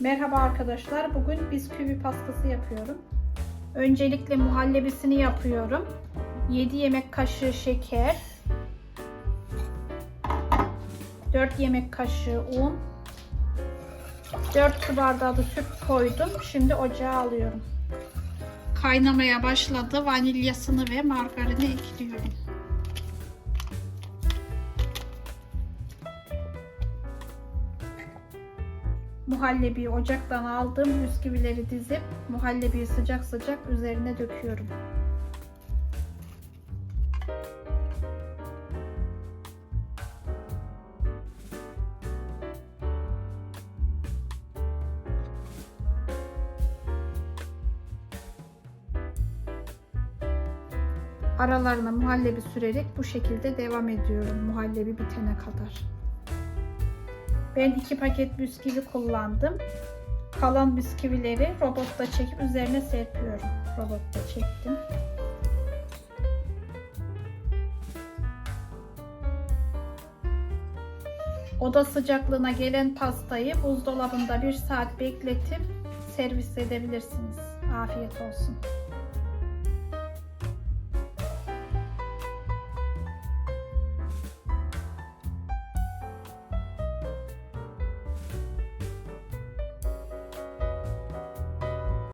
Merhaba arkadaşlar. Bugün bisküvi pastası yapıyorum. Öncelikle muhallebisini yapıyorum. 7 yemek kaşığı şeker, 4 yemek kaşığı un, 4 su bardağı da süt koydum. Şimdi ocağa alıyorum. Kaynamaya başladı. Vanilyasını ve margarini ekliyorum. Muhallebiyi ocaktan aldım. Bisküvileri dizip muhallebiyi sıcak sıcak üzerine döküyorum. Aralarına muhallebi sürerek bu şekilde devam ediyorum muhallebi bitene kadar. Ben iki paket bisküvi kullandım. Kalan bisküvileri robotta çekip üzerine serpiyorum. Robotta çektim. Oda sıcaklığına gelen pastayı buzdolabında bir saat bekletip servis edebilirsiniz. Afiyet olsun.